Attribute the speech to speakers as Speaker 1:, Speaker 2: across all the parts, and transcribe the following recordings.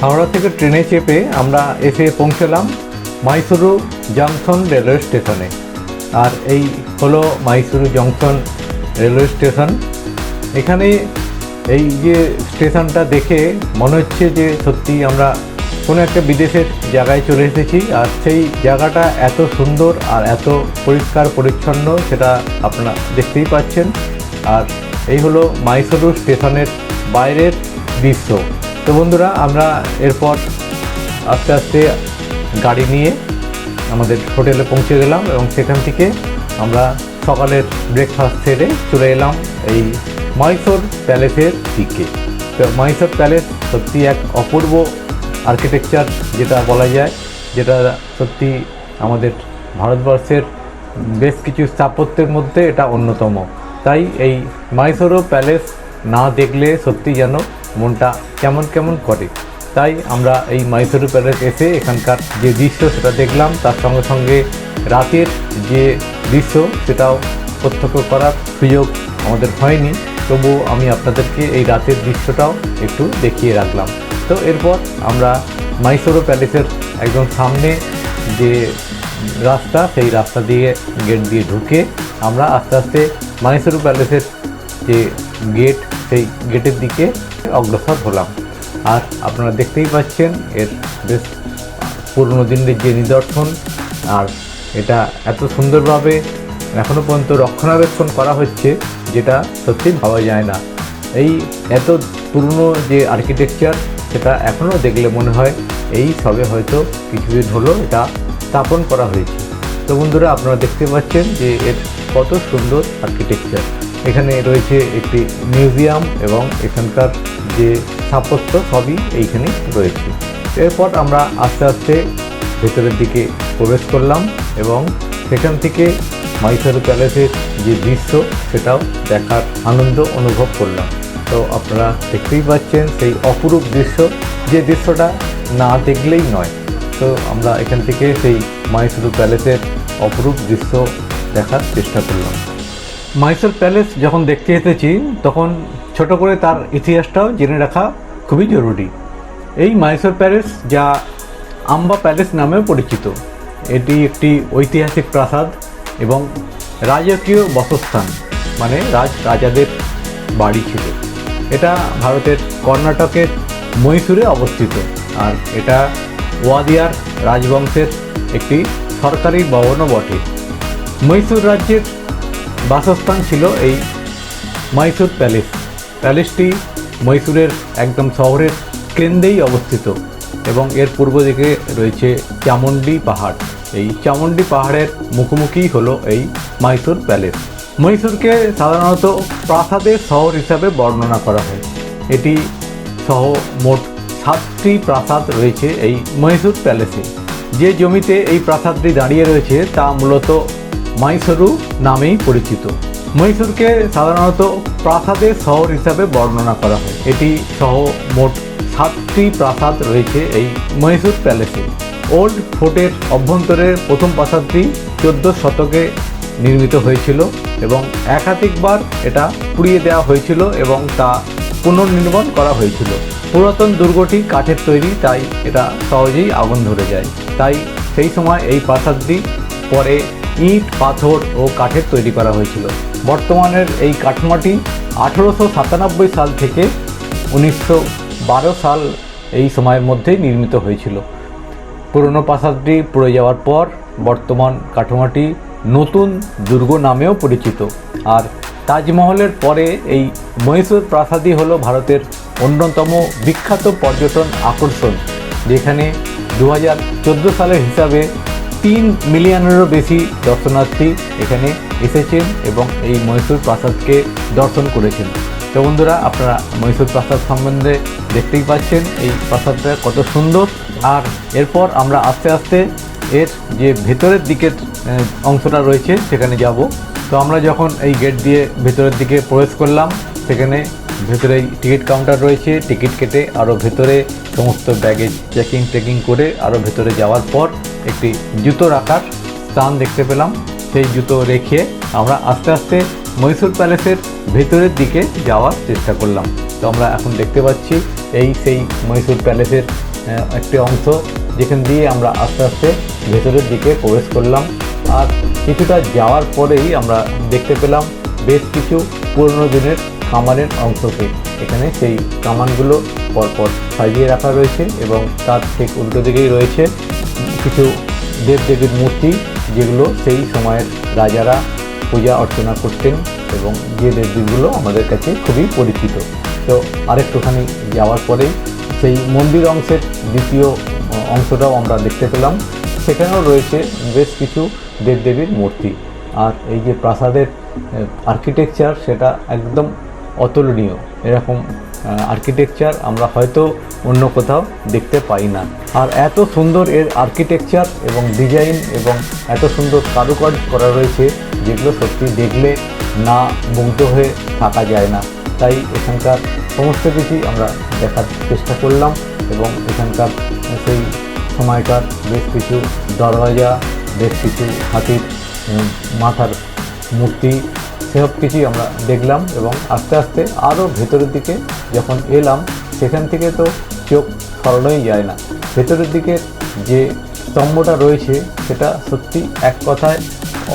Speaker 1: হাওড়া থেকে ট্রেনে চেপে আমরা এসে পৌঁছলাম মাইসুরু জংশন রেলওয়ে স্টেশনে। আর এই হলো মাইসুরু জংশন রেলওয়ে স্টেশন। এখানে এই যে স্টেশনটা দেখে মনে হচ্ছে যে সত্যি আমরা কোনো একটা বিদেশের জায়গায় চলে এসেছি আর সেই জায়গাটা এত সুন্দর আর এত পরিষ্কার পরিচ্ছন্ন সেটা আপনারা দেখতেই পাচ্ছেন। আর এই হলো মাইসুরু স্টেশনের বাইরের দৃশ্য। তো বন্ধুরা, আমরা এরপর আস্তে আস্তে গাড়ি নিয়ে আমাদের হোটেলে পৌঁছে গেলাম এবং সেখান থেকে আমরা সকালের ব্রেকফাস্ট সেরে চলে এলাম এই মাইসোর প্যালেসের দিকে। তো মাইসোর প্যালেস সত্যি এক অপূর্ব আর্কিটেকচার যেটা বলা যায়, যেটা সত্যি আমাদের ভারতবর্ষের বেশ কিছু স্থাপত্যের মধ্যে এটা অন্যতম। তাই এই মাইসোরো প্যালেস না দেখলে সত্যি যেন মনটা কেমন কেমন করে। তাই আমরা এই মাইসোরু প্যালেস এসে এখানকার যে দৃশ্য সেটা দেখলাম, তার সঙ্গে সঙ্গে রাতের যে দৃশ্য সেটাও প্রত্যক্ষ করার সুযোগ আমাদের হয়নি। তবু আমি আপনাদেরকে এই রাতের দৃশ্যটাও একটু দেখিয়ে রাখলাম। তো এরপর আমরা মাইসোরো প্যালেসের একদম সামনে যে রাস্তা, সেই রাস্তা দিয়ে গেট দিয়ে ঢুকে আমরা আস্তে আস্তে মাইসোরু প্যালেসের যে গেট সেই গেটের দিকে অগ্রসর হলাম। আর আপনারা দেখতেই পাচ্ছেন এর বেশ পুরনো দিনের যে নিদর্শন, আর এটা এত সুন্দরভাবে এখনও পর্যন্ত রক্ষণাবেক্ষণ করা হচ্ছে, যেটা সত্যি ভাবা যায় না। এই এত পুরনো যে আর্কিটেকচার সেটা এখনও দেখলে মনে হয় এই সবে হয়তো কিছুদিন হলো এটা স্থাপন করা হয়েছে। তো বন্ধুরা, আপনারা দেখতে পাচ্ছেন যে এর কত সুন্দর আর্কিটেকচার এখানে রয়েছে একটি মিউজিয়াম এবং এখানকার যে স্থাপত্য সবই এইখানে রয়েছে। এরপর আমরা আস্তে আস্তে ভেতরের দিকে প্রবেশ করলাম এবং সেখান থেকে মাইসোর প্যালেসের যে দৃশ্য, সেটাও দেখার আনন্দ অনুভব করলাম। তো আপনারা দেখতেই পাচ্ছেন সেই অপরূপ দৃশ্য, যে দৃশ্যটা না দেখলেই নয়। তো আমরা এখান থেকে সেই মাইসোর প্যালেসের অপরূপ দৃশ্য দেখার চেষ্টা করলাম। মাইসোর প্যালেস যখন দেখতে এসেছি, তখন ছোট করে তার ইতিহাসটাও জেনে রাখা খুবই জরুরি। এই মাইসোর প্যালেস যা আম্বা প্যালেস নামেও পরিচিত। এটি একটি ঐতিহাসিক প্রাসাদ এবং রাজকীয় বাসস্থান মানে রাজ, রাজাদের বাড়ি ছিল। এটা ভারতের কর্ণাটকের মহীশূরে অবস্থিত। আর এটা ওয়াদিয়ার রাজবংশের একটি সরকারি ভবনও বটে। মহীশূর রাজ্যের বাসস্থান ছিল এই মাইসুর প্যালেস। প্যালেসটি মহীশূরের একদম শহরের কেন্দ্রেই অবস্থিত এবং এর পূর্ব দিকে রয়েছে চামুন্ডি পাহাড়। এই চামুন্ডি পাহাড়ের মুখোমুখি হলো এই মাইসুর প্যালেস। মহীশূরকে সাধারণত প্রাসাদের শহর হিসাবে বর্ণনা করা হয়। এটি সহ মোট সাতটি প্রাসাদ রয়েছে এই মহীশূর প্যালেসে। যে জমিতে এই প্রাসাদটি দাঁড়িয়ে রয়েছে তা মূলত মাইসোরু নামেই পরিচিত। মহীশূরকে সাধারণত প্রাসাদের শহর হিসাবে বর্ণনা করা হয়। এটি সহ মোট সাতটি প্রাসাদ রয়েছে এই মহীশূর প্যালেসে। ওল্ড ফোর্টের অভ্যন্তরের প্রথম প্রাসাদটি চোদ্দ শতকে নির্মিত হয়েছিল এবং একাধিকবার এটা পুড়িয়ে দেওয়া হয়েছিল এবং তা পুনর্নির্মাণ করা হয়েছিল। পুরাতন দুর্গটি কাঠের তৈরি, তাই এটা সহজেই আগুন ধরে যায়। তাই সেই সময় এই প্রাসাদটি পরে ইট, পাথর ও কাঠের তৈরি করা হয়েছিল। বর্তমানের এই কাঠামোটি আঠেরোশো সাতানব্বই সাল থেকে উনিশশো বারো সাল এই সময়ের মধ্যেই নির্মিত হয়েছিল। পুরনো প্রাসাদটি পড়ে যাওয়ার পর বর্তমান কাঠামোটি নতুন দুর্গ নামেও পরিচিত। আর তাজমহলের পরে এই মহীশূর প্রাসাদই হল ভারতের অন্যতম বিখ্যাত পর্যটন আকর্ষণ, যেখানে দু হাজার চোদ্দ সালের হিসাবে তিন মিলিয়নেরও বেশি দর্শনার্থী এখানে এসেছেন এবং এই মহীশূর প্রাসাদকে দর্শন করেছেন। তো বন্ধুরা, আপনারা মহীশূর প্রাসাদ সম্বন্ধে দেখতেই পাচ্ছেন এই প্রাসাদটা কত সুন্দর। আর এরপর আমরা আস্তে আস্তে এর যে ভেতরের দিকের অংশটা রয়েছে সেখানে যাব। তো আমরা যখন এই গেট দিয়ে ভেতরের দিকে প্রবেশ করলাম, সেখানে ভেতরেই টিকিট কাউন্টার রয়েছে। টিকিট কেটে আরও ভেতরে সমস্ত ব্যাগেজ চেকিং টেকিং করে আরও ভেতরে যাওয়ার পর একটি জুতো রাখার স্থান দেখতে পেলাম। সেই জুতো রেখে আমরা আস্তে আস্তে মহীশূর প্যালেসের ভেতরের দিকে যাওয়ার চেষ্টা করলাম। তো আমরা এখন দেখতে পাচ্ছি এই সেই মহীশূর প্যালেসের একটি অংশ যেখান দিয়ে আমরা আস্তে আস্তে ভেতরের দিকে প্রবেশ করলাম। আর কিছুটা যাওয়ার পরেই আমরা দেখতে পেলাম বেশ কিছু পুরনো দিনের কামানের অংশকে। এখানে সেই কামানগুলো পরপর সাজিয়ে রাখা রয়েছে এবং তার ঠিক উল্টো দিকেই রয়েছে কিছু দেবদেবীর মূর্তি, যেগুলো সেই সময়ের রাজারা পূজা অর্চনা করতেন এবং যে দেবদেবীগুলো আমাদের কাছে খুবই পরিচিত। তো আরেকটুখানি যাওয়ার পরেই সেই মন্দির অংশের দ্বিতীয় অংশটাও আমরা দেখতে পেলাম। সেখানেও রয়েছে বেশ কিছু দেবদেবীর মূর্তি। আর এই যে প্রাসাদের আর্কিটেকচার সেটা একদম অতুলনীয়। এরকম আর্কিটেকচার আমরা হয়তো অন্য কোথাও দেখতে পাই না। আর এত সুন্দর এর আর্কিটেকচার এবং ডিজাইন এবং এত সুন্দর কারুকাজ করা রয়েছে যেগুলো সত্যি দেখলে না মুগ্ধ হয়ে থাকা যায় না। তাই এখানকার সমস্ত কিছুই আমরা দেখার চেষ্টা করলাম এবং এখানকার সেই সময়কার বেশ কিছু দরওয়াজা, বেশ কিছু হাতির মাথার মূর্তি সেসব কিছুই আমরা দেখলাম এবং আস্তে আস্তে আরও ভেতরের দিকে যখন এলাম, সেখান থেকে তো চোখ সরানোই যায় না। ভেতরের দিকে যে স্তম্ভটা রয়েছে, সেটা সত্যি এক কথায়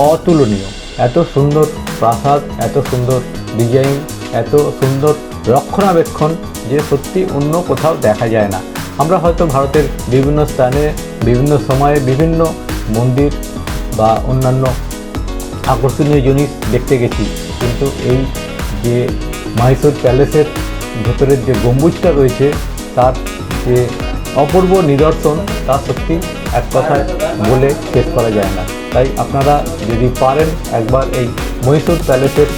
Speaker 1: অতুলনীয়। এত সুন্দর প্রাসাদ, এত সুন্দর ডিজাইন, এত সুন্দর রক্ষণাবেক্ষণ যে সত্যি অন্য কোথাও দেখা যায় না। আমরা হয়তো ভারতের বিভিন্ন স্থানে, বিভিন্ন সময়ে বিভিন্ন মন্দির বা অন্যান্য আকর্ষণীয় জিনিস দেখতে গেছি। কিন্তু এই যে মাইসোর প্যালেসের ভেতরের যে গম্বুজটা রয়েছে, তার যে অপূর্ব নিদর্শন, তা সত্যি এক কথায় বলে শেষ করা যায় না। তাই আপনারা যদি পারেন, একবার এই মহীশূর প্যালেসের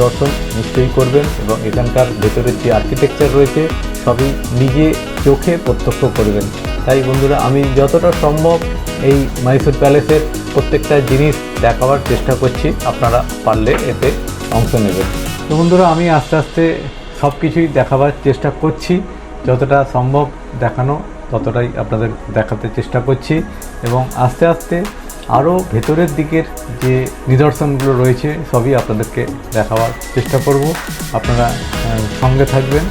Speaker 1: দর্শন নিশ্চয়ই করবেন এবং এখানকার ভেতরের যে আর্কিটেকচার রয়েছে, সবই নিজে চোখে প্রত্যক্ষ করবেন। তাই বন্ধুরা, আমি যতটা সম্ভব এই মাইসুর প্যালেসের প্রত্যেকটা জিনিস দেখাবার চেষ্টা করছি। আপনারা পারলে এতে অংশ নেবেন। তো বন্ধুরা, আমি আস্তে আস্তে সব কিছুই দেখাবার চেষ্টা করছি। যতটা সম্ভব দেখানো, ততটাই আপনাদের দেখাতে চেষ্টা করছি। এবং আস্তে আস্তে আরও ভেতরের দিকের যে নিদর্শনগুলো রয়েছে, সবই আপনাদেরকে দেখাবার চেষ্টা করব। আপনারা সঙ্গে থাকবেন।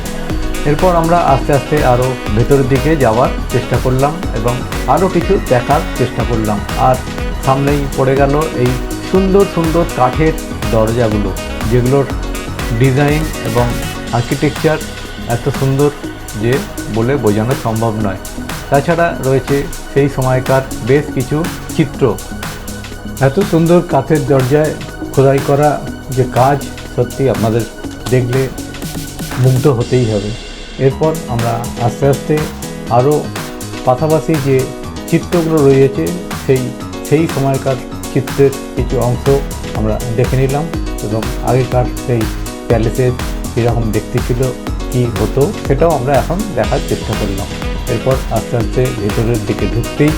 Speaker 1: এরপর আমরা আস্তে আস্তে আরও ভেতরের দিকে যাওয়ার চেষ্টা করলাম এবং আরও কিছু দেখার চেষ্টা করলাম। আর সামনেই পড়ে গেল এই সুন্দর সুন্দর কাঠের দরজাগুলো, যেগুলোর ডিজাইন এবং আর্কিটেকচার এত সুন্দর যে বলে বোঝানো সম্ভব নয়। তাছাড়া রয়েছে সেই সময়কার বেশ কিছু চিত্র। এত সুন্দর কাঠের দরজায় খোদাই করা যে কাজ সত্যি আপনাদের দেখলে মুগ্ধ হতেই হবে। এরপর আমরা আস্তে আস্তে আরও পাশাপাশি যে চিত্রগুলো রয়েছে, সেই সেই সময়কার চিত্রের কিছু অংশ আমরা দেখে নিলাম এবং আগেকার সেই প্যালেসের কীরকম দেখতে ছিল, কী হতো সেটাও আমরা এখন দেখার চেষ্টা করলাম। এরপর আস্তে আস্তে ভেতরের দিকে ঢুকতেই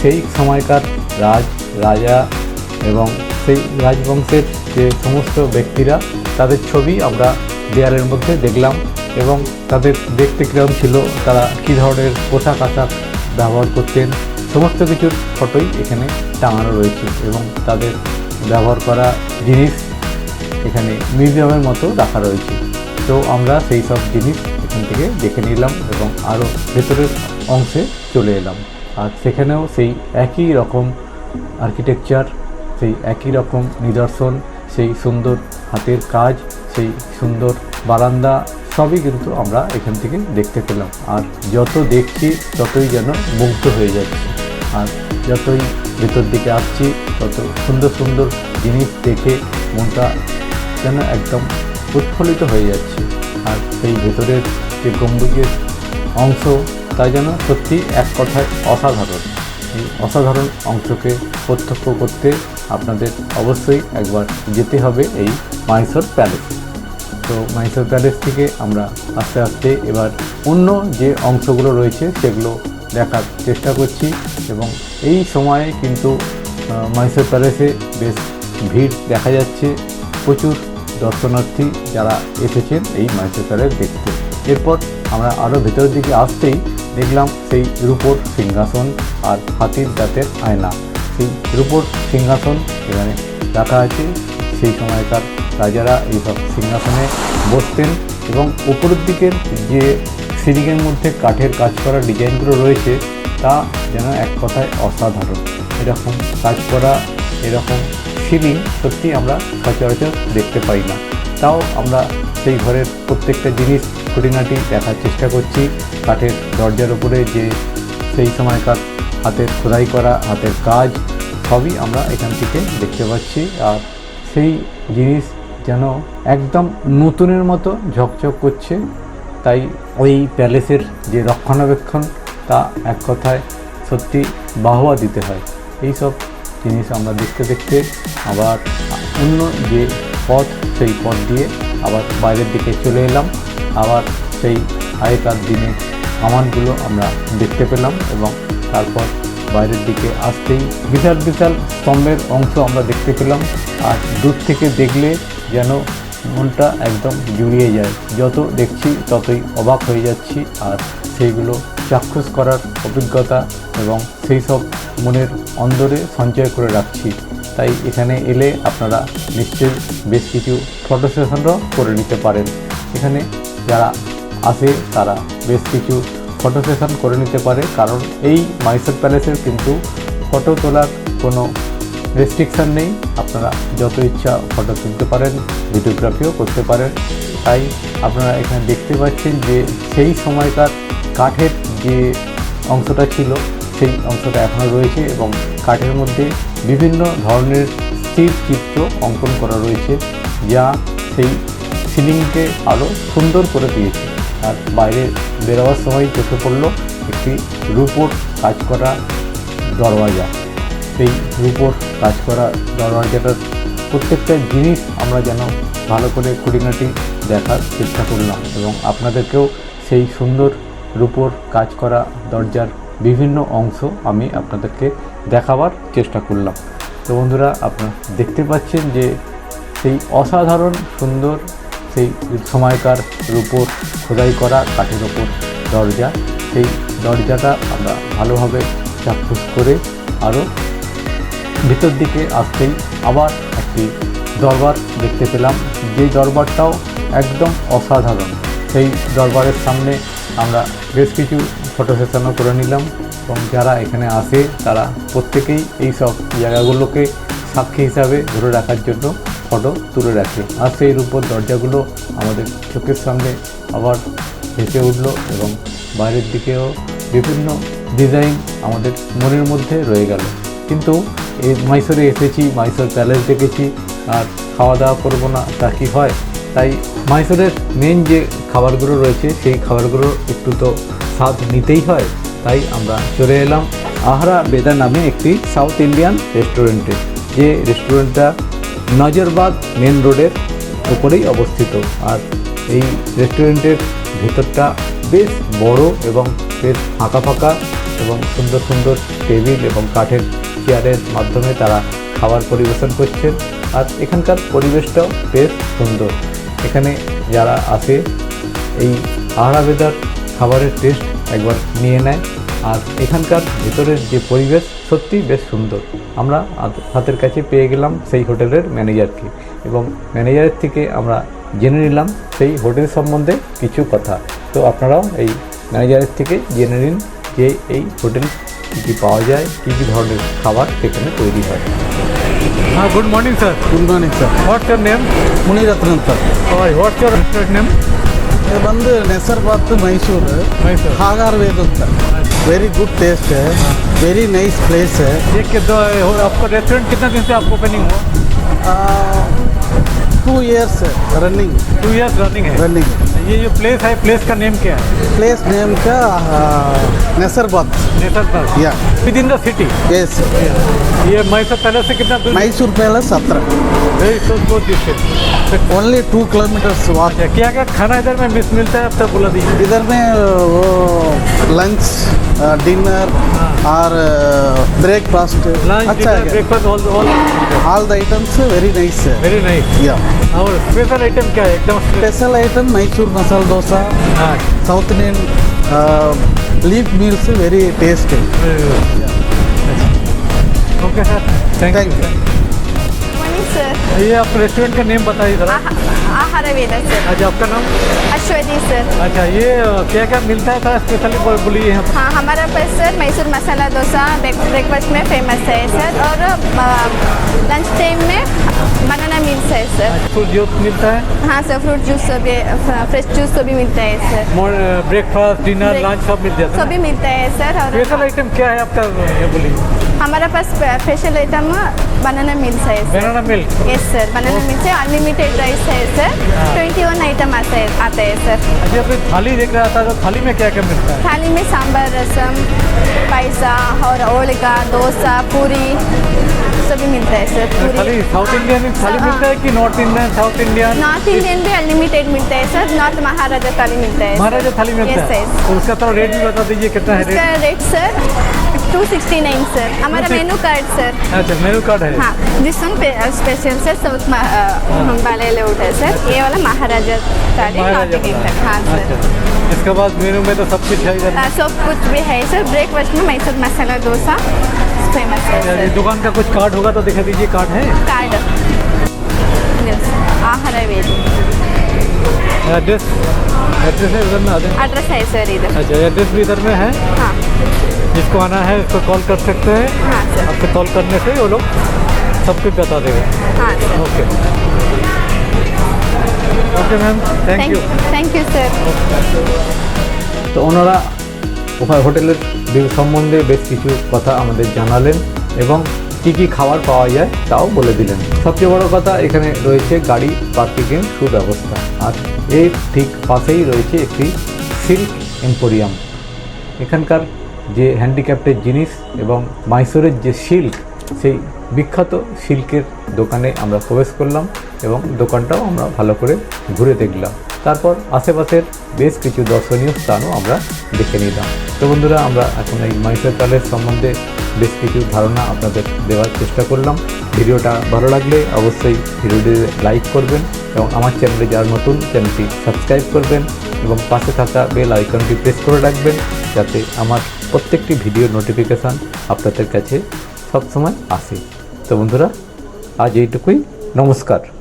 Speaker 1: সেই সময়কার রাজ, রাজা এবং সেই রাজবংশের যে সমস্ত ব্যক্তিরা, তাদের ছবি আমরা দেয়ালের মধ্যে দেখলাম। এবং তাদের দেখতে কীরকম ছিল, তারা কী ধরনের পোশাক আশাক ব্যবহার করতেন, সমস্ত কিছুর ফটোই এখানে টাঙানো রয়েছে এবং তাদের ব্যবহার করা জিনিস এখানে মিউজিয়ামের মতো রাখা রয়েছে। তো আমরা সেই সব জিনিস এখান থেকে দেখে নিলাম এবং আরও ভেতরের অংশে চলে এলাম। আর সেখানেও সেই একই রকম আর্কিটেকচার সেই একই রকম নিদর্শন, সেই সুন্দর হাতের কাজ, সেই সুন্দর বারান্দা সবই কিন্তু আমরা এখান থেকে দেখতে পেলাম। আর যত দেখছি, ততই যেন মুগ্ধ হয়ে যাচ্ছে। আর যতই ভেতর দিকে আসছি, তত সুন্দর সুন্দর জিনিস দেখে মনটা যেন একদম উৎফুল্লিত হয়ে যাচ্ছে। আর সেই ভেতরের যে গম্বুজের অংশ, তা যেন সত্যি এক কথায় অসাধারণ। এই অসাধারণ অংশকে প্রত্যক্ষ করতে আপনাদের অবশ্যই একবার যেতে হবে এই মাইসোর প্যালেসে তো মাইসোর প্যালেস থেকে আমরা আস্তে আস্তে এবার অন্য যে অংশগুলো রয়েছে সেগুলো দেখার চেষ্টা করছি এবং এই সময়ে কিন্তু আহ, মাইসোর প্যালেসে বেশ ভিড় দেখা যাচ্ছে। প্রচুর দর্শনার্থী যারা এসেছেন এই মাইসোর প্যালেস দেখতে। এরপর আমরা আরও ভেতরের দিকে আসতেই দেখলাম সেই রূপোর সিংহাসন আর হাতির দাঁতের আয়না। সেই রূপোর সিংহাসন এখানে রাখা আছে। সেই সময়কার রাজারা এইসব সিংহাসনে বসতেন এবং উপরের দিকের যে সিলিংয়ের মধ্যে কাঠের কাজ করা ডিজাইনগুলো রয়েছে, তা যেন এক কথায় অসাধারণ। এরকম কাজ করা, এরকম সিলিং সত্যি আমরা সচরাচর দেখতে পাই না। তাও আমরা সেই ঘরের প্রত্যেকটা জিনিস, খুঁটিনাটি দেখার চেষ্টা করছি। কাঠের দরজার উপরে যে সেই সময়কার হাতের খোদাই করা, হাতের কাজ, সবই আমরা এখান থেকে দেখতে পাচ্ছি। আর সেই জিনিস যেন একদম নতুনের মতো ঝকঝক করছে। তাই ওই প্যালেসের যে রক্ষণাবেক্ষণ, তা এক কথায় সত্যি বাহবা দিতে হয়। এই সব জিনিস আমরা দেখতে দেখতে আবার অন্য যে পথ, সেই পথ দিয়ে আবার বাইরের দিকে চলে এলাম। আবার সেই আগেকার দিনের কামানগুলো আমরা দেখতে পেলাম এবং তারপর বাইরের দিকে আসতেই বিশাল বিশাল স্তম্ভের অংশ আমরা দেখতে পেলাম। আর দূর থেকে দেখলে যেন মনটা একদম জুড়িয়ে যায়। যত দেখছি ততই অবাক হয়ে যাচ্ছি আর সেইগুলো চাক্ষুষ করার অভিজ্ঞতা এবং সেই সব মনের অন্দরে সঞ্চয় করে রাখছি। তাই এখানে এলে আপনারা নিশ্চয়ই বেশ কিছু ফটো সেশনও করে নিতে পারেন। এখানে যারা আসে তারা বেশ কিছু ফটো সেশন করে নিতে পারে। কারণ এই মাইসোর প্যালেসের কিন্তু ফটো তোলার কোনো রেস্ট্রিকশান নেই। আপনারা যত ইচ্ছা ফটো তুলতে পারেন ভিডিওগ্রাফিও করতে পারেন। তাই আপনারা এখানে দেখতে পাচ্ছেন যে সেই সময়কার কাঠের যে অংশটা ছিল, সেই অংশটা এখনও রয়েছে এবং কাঠের মধ্যে বিভিন্ন ধরনের স্থির চিত্র অঙ্কন করা রয়েছে, যা সেই সিলিংকে আরও সুন্দর করে দিয়েছে। আর বাইরে বেরোবার সময় চোখে পড়ল একটি রূপোর কাজ করা দরওয়াজা। সেই রূপোর কাজ করা দরওয়াজাটার প্রত্যেকটা জিনিস আমরা যেন ভালো করে খুঁটিনাটি দেখার চেষ্টা করলাম এবং আপনাদেরকেও সেই সুন্দর রূপোর কাজ করা দরজার বিভিন্ন অংশ আমি আপনাদেরকে দেখাবার চেষ্টা করলাম। তো বন্ধুরা, আপনারা দেখতে পাচ্ছেন যে সেই অসাধারণ সুন্দর সেই সময়কার রূপোর খোদাই করা কাঠের ওপর দরজা। সেই দরজাটা আমরা ভালোভাবে চাক্ষুষ করে আরও ভিতর দিকে আসতেই আবার একটি দরবার দেখতে পেলাম। যে দরবারটাও একদম অসাধারণ। সেই দরবারের সামনে আমরা বেশ কিছু ফটো সেশনও করে নিলাম এবং যারা এখানে আসে, তারা প্রত্যেকেই এই সব জায়গাগুলোকে সাক্ষী হিসাবে ধরে রাখার জন্য ফটো তুলে রাখে। আর সেই রূপর দরজাগুলো আমাদের চোখের সামনে আবার ভেসে উঠল এবং বাইরের দিকেও বিভিন্ন ডিজাইন আমাদের মনের মধ্যে রয়ে গেল। কিন্তু মাইসোরে এসেছি মাইসোর প্যালেস দেখেছি, আর খাওয়া দাওয়া করব না, তা কি হয়? তাই মাইসোরের মেন যে খাবারগুলো রয়েছে, সেই খাবারগুলো একটু তো স্বাদ নিতেই হয়। তাই আমরা চলে এলাম আহরা বেদা নামে একটি সাউথ ইন্ডিয়ান রেস্টুরেন্টে যে রেস্টুরেন্টটা নজরবাদ মেন রোডের উপরেই অবস্থিত। আর এই রেস্টুরেন্টের ভেতরটা বেশ বড় এবং বেশ ফাঁকা ফাঁকা এবং সুন্দর সুন্দর টেবিল এবং কাঠের চেয়ারের মাধ্যমে তারা খাবার পরিবেশন করছেন। আর এখানকার পরিবেশটাও বেশ সুন্দর। এখানে যারা আসে এই আহারাবেদার খাবারের টেস্ট একবার নিয়ে নেয়। আর এখানকার ভেতরের যে পরিবেশ সত্যি বেশ সুন্দর। আমরা হাত- হাতের কাছে পেয়ে গেলাম সেই হোটেলের ম্যানেজারকে। এবং ম্যানেজারের থেকে আমরা জেনে নিলাম সেই হোটেল সম্বন্ধে কিছু কথা। তো আপনারাও এই ম্যানেজারের থেকে জেনে নিন যে এই হোটেল কী কী পাওয়া যায় কী কী ধরনের খাবার সেখানে তৈরি হয় হ্যাঁ good morning sir
Speaker 2: good morning sir
Speaker 1: what's your name
Speaker 2: Muniratna ಅಂತ
Speaker 1: হোয়াটস ইউর রেস্টুরেন্ট নেম
Speaker 2: ಇದು ಬಂದು ನೆಸರ್ಬಾತ್ ಮೈಸೂರು
Speaker 1: ಮೈಸೂರು
Speaker 2: ಹಾಗಾರ್ ವೇದ್ ಅಂತ very good taste very nice place
Speaker 1: ये कि दो आपका रेस्टोरेंट कितना दिन से आपको ओपनिंग हुआ
Speaker 2: two years running
Speaker 1: two years running है?
Speaker 2: रनिंग
Speaker 1: ये जो प्लेस है प्लेस का नेम क्या है?
Speaker 2: प्लेस नेम का नेसरबात
Speaker 1: नेसर
Speaker 2: या
Speaker 1: with in the city
Speaker 2: yes
Speaker 1: ये मैसूर पैलेस से कितना दूर?
Speaker 2: Mysore palace हत्र
Speaker 1: very so good distance
Speaker 2: only two kilometres walk
Speaker 1: अच्छा क्या क्या खाना इधर में मिस मिलता है अब तक बोला दीजिए।
Speaker 2: इधर में वो लंच डिनर और ब्रेकफास्ट अच्छा
Speaker 1: breakfast
Speaker 2: all the items very nice
Speaker 1: very nice
Speaker 2: या
Speaker 1: और स्पेशल आइटम क्या है? एकदम
Speaker 2: स्पेशल आइटम मैसूर मसाला डोसा
Speaker 1: हाँ।
Speaker 2: South Indian leaf meals
Speaker 1: very taste okay
Speaker 2: sir
Speaker 1: thank
Speaker 2: you
Speaker 3: you sir
Speaker 1: ये आप रेस्टोरेंट का नेम बताइए जरा।
Speaker 3: आहार वेदा सर।
Speaker 1: अच्छा आपका नाम?
Speaker 3: अश्वती सर।
Speaker 1: अच्छा ये क्या क्या मिलता है स्पेशली बोलिए
Speaker 3: हाँ हमारा पास सर मैसूर मसाला डोसा ब्रेकफास्ट में फ़ेमस है सर और लंच टाइम में बनाना मिल्स है सर।
Speaker 1: फ्रूट जूस मिलता है?
Speaker 3: हाँ सर फ्रूट जूस भी फ्रेश जूस भी मिलता है सर।
Speaker 1: ब्रेकफास्ट डिनर लंच सब मिल जाता है
Speaker 3: सभी मिलता है सर और
Speaker 1: स्पेशल आइटम क्या है आपका बोलिए?
Speaker 3: हमारा पास स्पेशल आइटम बनाना मिल्स है sir
Speaker 1: banana milk
Speaker 3: yes sir banana meals है अनलिमिटेड राइस है सर ट्वेंटी वन आइटम आता है आता है सर
Speaker 1: अच्छा फिर थाली देख रहा था तो थाली में क्या क्या मिलता है?
Speaker 3: थाली में सांभर रसम पायसा और ओलका डोसा पूरी सभी मिलता है सर
Speaker 1: खाली
Speaker 3: पूरी.
Speaker 1: साउथ इंडियन थाली। मिलता है कि north Indian south Indian
Speaker 3: north Indian भी अनलिमिटेड मिलता है सर नॉर्थ महाराजा थाली मिलता है
Speaker 1: महाराजा थाली मिलता है?
Speaker 3: Yes.
Speaker 1: तो उसका थोड़ा रेट भी बता दीजिए कितना है
Speaker 3: rate sir two sixty nine sir हमारा मेनू कार्ड सर
Speaker 1: अच्छा मेनू कार्ड है।
Speaker 3: हाँ this one special sir south वाले लेआउट है सर ये वाला महाराजा नॉर्थ इंडियन हाँ सर
Speaker 1: अच्छा। इसके बाद मेनू में तो सब कुछ है
Speaker 3: हाँ, सब कुछ भी है सर ब्रेकफास्ट में मैसूर मसाला डोसा फ़ेमस है
Speaker 1: अच्छा, दुकान का कुछ कार्ड होगा तो दिखा दीजिए कार्ड है?
Speaker 3: कार्ड आहार
Speaker 1: एड्रेस एड्रेस है उधर में
Speaker 3: अड्रेस है सर इधर।
Speaker 1: अच्छा एड्रेस भी इधर में है?
Speaker 3: हाँ।
Speaker 1: जिसको आना है उसको कॉल कर सकते हैं
Speaker 3: हाँ सर
Speaker 1: आपके कॉल करने से वो लोग सब कुछ बता देगा
Speaker 3: हाँ sir
Speaker 1: okay okay ma'am thank
Speaker 3: thank
Speaker 1: you
Speaker 3: thank you sir
Speaker 1: তো ওনারা ওখানে হোটেলের বি- সম্বন্ধে বেশ কিছু কথা আমাদের জানালেন এবং কি কি খাবার পাওয়া যায় তাও বলে দিলেন সবচেয়ে বড় কথা এখানে রয়েছে গাড়ি পার্কিংয়ের সুব্যবস্থা আর এর ঠিক পাশেই রয়েছে একটি সিল্ক এম্পোরিয়াম এখানকার যে হ্যান্ডিক্যাপ্টের জিনিস এবং মাইসোরের যে সিল্ক, সেই বিখ্যাত সিল্কের দোকানে আমরা প্রবেশ করলাম এবং দোকানটাও আমরা ভালো করে ঘুরে দেখলাম। তারপর আশেপাশের বেশ কিছু দর্শনীয় স্থানও আমরা দেখে নিলাম। তো বন্ধুরা, আমরা এখন এই মাইসোর প্যালেস সম্বন্ধে বেশ কিছু ধারণা আপনাদের দেওয়ার চেষ্টা করলাম। ভিডিওটা ভালো লাগলে অবশ্যই ভিডিওটি লাইক করবেন এবং আমার চ্যানেলে যার নতুন, চ্যানেলটি সাবস্ক্রাইব করবেন এবং পাশে থাকা বেল আইকনটি প্রেস করে রাখবেন যাতে আমার প্রত্যেকটি ভিডিও নোটিফিকেশান আপনাদের কাছে সবসময় আসে। তো বন্ধুরা আজ এইটুকুই। নমস্কার।